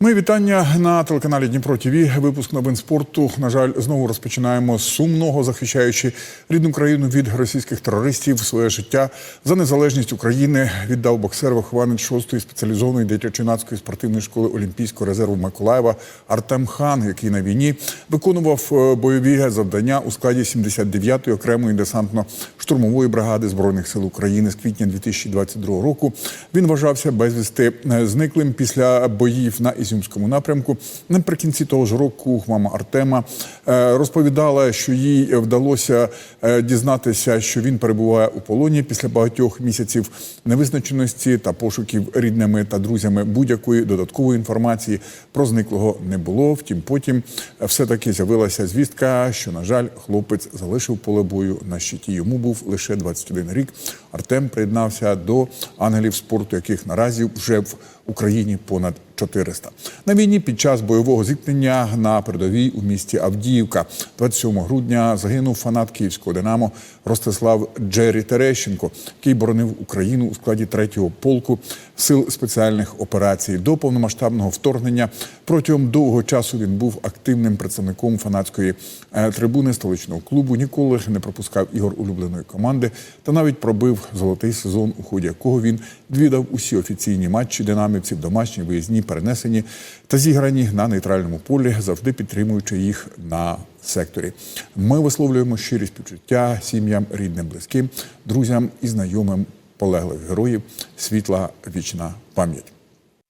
Ми вітання на телеканалі Дніпро ТВ. Випуск новин спорту. На жаль, знову розпочинаємо з сумного, захищаючи рідну країну від російських терористів. Своє життя за незалежність України віддав боксер вихованець 6-ї спеціалізованої дитячо-юнацької спортивної школи Олімпійського резерву Миколаєва Артем Хан, який на війні виконував е, бойові завдання у складі 79-ї окремої десантно-штурмової бригади збройних сил України з квітня 2022 року. Він вважався безвісти е, зниклим після боїв на Ізюмському напрямку. Наприкінці того ж року мама Артема е, розповідала, що їй вдалося е, дізнатися, що він перебуває у полоні після багатьох місяців невизначеності та пошуків рідними та друзями. Будь-якої додаткової інформації про зниклого не було. Втім, потім все-таки з'явилася звістка, що, на жаль, хлопець залишив поле бою на щиті. Йому був лише 21 рік. Артем приєднався до ангелів спорту, яких наразі вже в Україні понад 400. На війні під час бойового зіткнення на передовій у місті Авдіївка 27 грудня загинув фанат київського Динамо Ростислав Джері Терещенко, який боронив Україну у складі 3-го полку сил спеціальних операцій. До повномасштабного вторгнення протягом довгого часу він був активним представником фанатської е, трибуни столичного клубу. Ніколи не пропускав ігор улюбленої команди та навіть пробив золотий сезон, у ході якого він відвідав усі офіційні матчі динамівців, домашні, виїзні, перенесені та зіграні на нейтральному полі, завжди підтримуючи їх на секторі. Ми висловлюємо щирі співчуття сім'ям, рідним, близьким, друзям і знайомим полеглих героїв. Світла вічна пам'ять.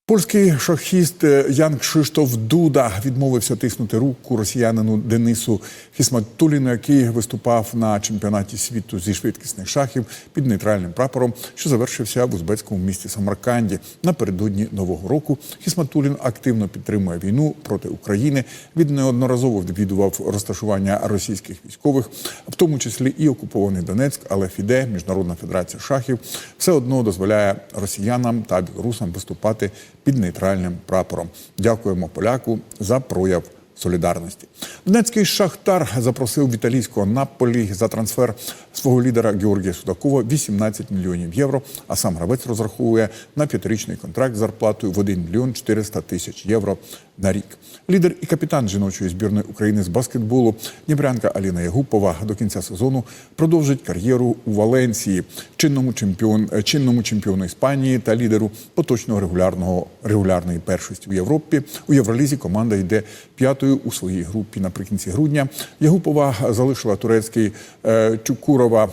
Польський шахіст Ян Кшиштоф Дуда відмовився тиснути руку росіянину Денису Хісматуліну, який виступав на чемпіонаті світу зі швидкісних шахів під нейтральним прапором, що завершився в узбецькому місті Самарканді напередодні нового року. Хісматулін активно підтримує війну проти України. Він неодноразово відвідував розташування російських військових, в тому числі і окупований Донецьк, але ФІДЕ, Міжнародна федерація шахів, все одно дозволяє росіянам та білорусам виступати під нейтральним прапором. Дякуємо поляку за прояв солідарності. Донецький шахтар запросив в італійського Наполі за трансфер свого лідера Георгія Судакова 18 мільйонів євро. А сам гравець розраховує на п'ятирічний контракт з зарплатою в 1 мільйон 400 тисяч євро на рік. Лідер і капітан жіночої збірної України з баскетболу Дніпрянка Аліна Ягупова до кінця сезону продовжить кар'єру у Валенції, чинному чемпіон, чинному чемпіону Іспанії та лідеру поточного регулярного регулярної першості у Європі. У Євролізі команда йде п'ятою у своїй групі наприкінці грудня. Ягупова залишила турецький е, Чукурова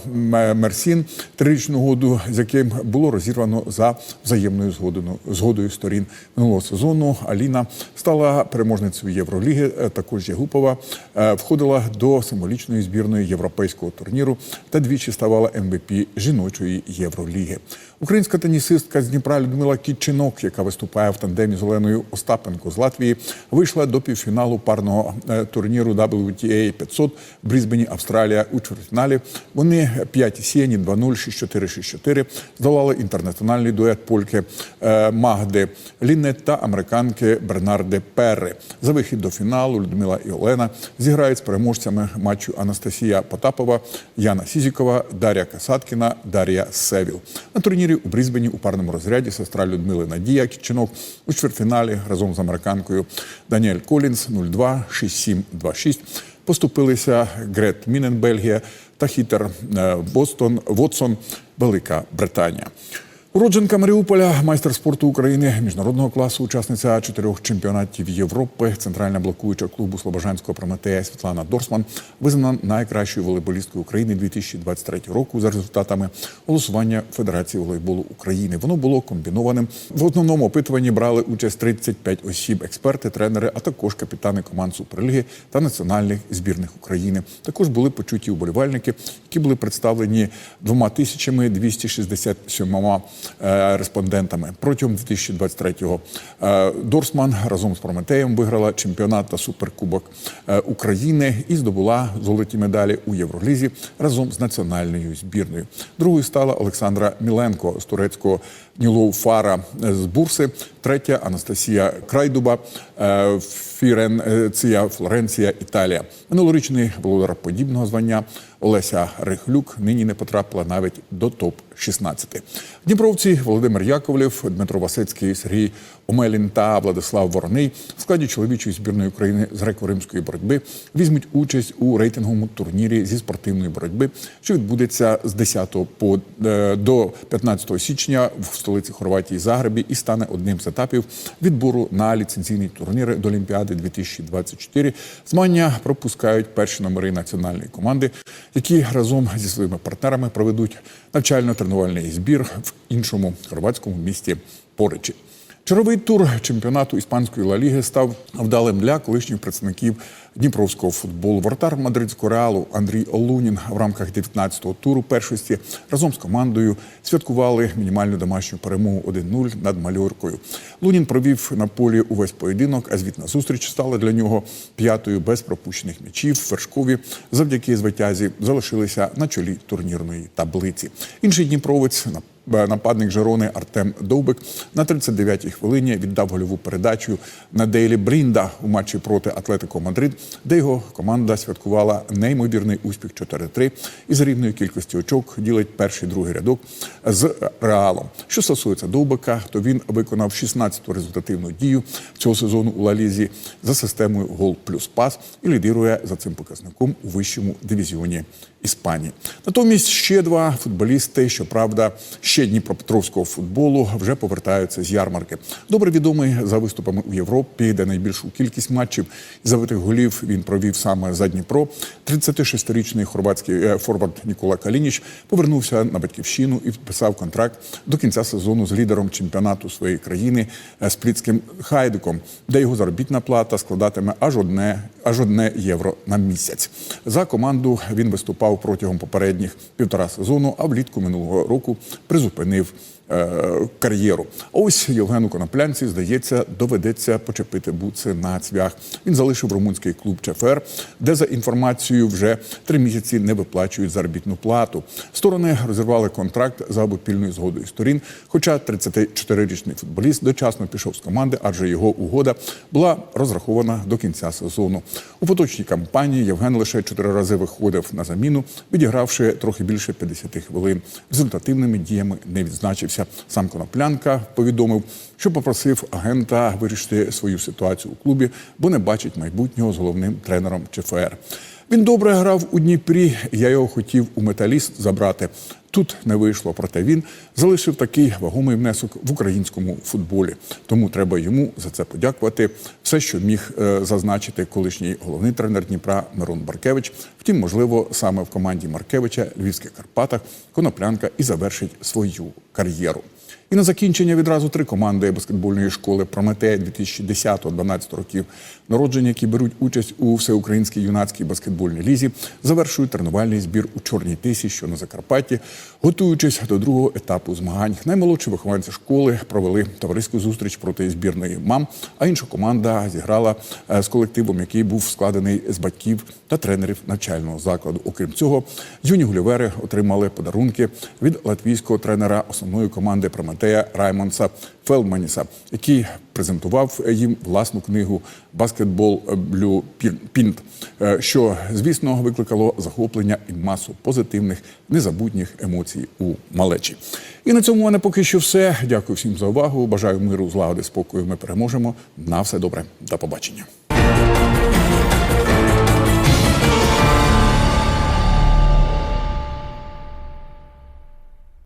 Мерсін трирічну угоду, з яким було розірвано за взаємною згодою, згодою сторін минулого сезону. Аліна стала переможницею Євроліги. Е, Також Ягупова е, входила до символічної збірної європейського турніру та двічі ставала МВП жіночої Євроліги. Українська тенісистка з Дніпра Людмила Кітчинок, яка виступає в тандемі з Оленою Остапенко з Латвії, вийшла до півфіналу парного е, турніру WTA 500 в Брізбені, Австралія у чвертьфіналі. Вони 5 сіяні 2-0, 6-4, 6-4 здолали інтернаціональний дует польки е, Магди Ліннет та американки Бернарди Перри. За вихід до фіналу Людмила і Олена зіграють з переможцями матчу Анастасія Потапова, Яна Сізікова, Дар'я Касаткіна, Дар'я Севіл. На турнірі у Брізбені у парному розряді сестра Людмили Надія Кітчинок у чвертьфіналі разом з американкою Даніель Колінс 0-2, 6-7, 2-6 поступилися Грет Мінен, Бельгія та хітер е, Бостон Вотсон, Велика Британія. Уродженка Маріуполя, майстер спорту України міжнародного класу, учасниця чотирьох чемпіонатів Європи, центральна блокуюча клубу Слобожанського Прометея Світлана Дорсман визнана найкращою волейболісткою України 2023 року за результатами голосування Федерації волейболу України. Воно було комбінованим. В основному опитуванні брали участь 35 осіб, експерти, тренери, а також капітани команд Суперліги та національних збірних України. Також були почуті уболівальники, які були представлені двома тисячами 267 е, респондентами. Протягом 2023-го е, Дорсман разом з Прометеєм виграла чемпіонат та суперкубок е, України і здобула золоті медалі у Євролізі разом з національною збірною. Другою стала Олександра Міленко з турецького Нілоу Фара з Бурси. Третя Анастасія Крайдуба, е, Фіренція, Флоренція, Італія. Минулорічний володар подібного звання Олеся Рихлюк нині не потрапила навіть до топ 16 Дніпровці Володимир Яковлєв, Дмитро Васицький, Сергій Омелін та Владислав Вороний в складі чоловічої збірної України з греко-римської боротьби візьмуть участь у рейтинговому турнірі зі спортивної боротьби, що відбудеться з 10 по е, до 15 січня в столиці Хорватії Загребі і стане одним з етапів відбору на ліцензійні турніри до Олімпіади 2024. Змагання пропускають перші номери національної команди, які разом зі своїми партнерами проведуть навчально-тренувальний збір в іншому хорватському місті Поричі. Черговий тур чемпіонату іспанської Ла Ліги став вдалим для колишніх представників дніпровського футболу. Вратар мадридського реалу Андрій Олунін в рамках 19-го туру першості разом з командою святкували мінімальну домашню перемогу 1-0 над Мальоркою. Лунін провів на полі увесь поєдинок, а звітна зустріч стала для нього п'ятою без пропущених м'ячів. Вершкові завдяки звитязі залишилися на чолі турнірної таблиці. Інший дніпровець на Нападник Жерони Артем Довбик на 39-й хвилині віддав гольову передачу на Дейлі Брінда у матчі проти Атлетико Мадрид, де його команда святкувала неймовірний успіх 4-3 і з рівною кількістю очок ділить перший другий рядок з Реалом. Що стосується Довбика, то він виконав 16-ту результативну дію цього сезону у Лалізі за системою гол плюс пас і лідирує за цим показником у вищому дивізіоні Іспанії. Натомість ще два футболісти, щоправда, ще Дніпропетровського футболу вже повертаються з ярмарки. Добре відомий за виступами у Європі, де найбільшу кількість матчів і забитих голів він провів саме за Дніпро. 36-річний хорватський е, форвард Нікола Калініч повернувся на батьківщину і підписав контракт до кінця сезону з лідером чемпіонату своєї країни е, Сплітським Хайдиком, де його заробітна плата складатиме аж одне аж одне євро на місяць. За команду він виступав протягом попередніх півтора сезону, а влітку минулого року призупинив е, кар'єру. Ось Євгену Коноплянці, здається, доведеться почепити буци на цвях. Він залишив румунський клуб ЧФР, де за інформацією вже три місяці не виплачують заробітну плату. Сторони розірвали контракт за обопільною згодою сторін. Хоча 34-річний футболіст дочасно пішов з команди, адже його угода була розрахована до кінця сезону. У поточній кампанії Євген лише чотири рази виходив на заміну, відігравши трохи більше 50 хвилин. Результативними діями не відзначився. Сам Коноплянка повідомив, що попросив агента вирішити свою ситуацію у клубі, бо не бачить майбутнього з головним тренером ЧФР. Він добре грав у Дніпрі. Я його хотів у металіст забрати. Тут не вийшло, проте він залишив такий вагомий внесок в українському футболі. Тому треба йому за це подякувати. Все, що міг е, зазначити колишній головний тренер Дніпра Мирон Баркевич. Втім, можливо, саме в команді Маркевича Львівських Карпатах Коноплянка і завершить свою кар'єру. І на закінчення відразу три команди баскетбольної школи Прометея 2010-12 років народження, які беруть участь у всеукраїнській юнацькій баскетбольній лізі, завершують тренувальний збір у Чорній Тисі, що на Закарпатті, готуючись до другого етапу змагань. Наймолодші вихованці школи провели товариську зустріч проти збірної мам. А інша команда зіграла е, з колективом, який був складений з батьків та тренерів навчального закладу. Окрім цього, юні гулівери отримали подарунки від латвійського тренера основної команди Прометея Раймонса Фелдманіса, який презентував їм власну книгу Баскетбол Блю Пінт, е, що звісно викликало захоплення і масу позитивних незабутніх емоцій у малечі. І на цьому в мене поки що все. Дякую всім за увагу. Бажаю миру, злагоди, спокою. Ми переможемо. На все добре. До побачення.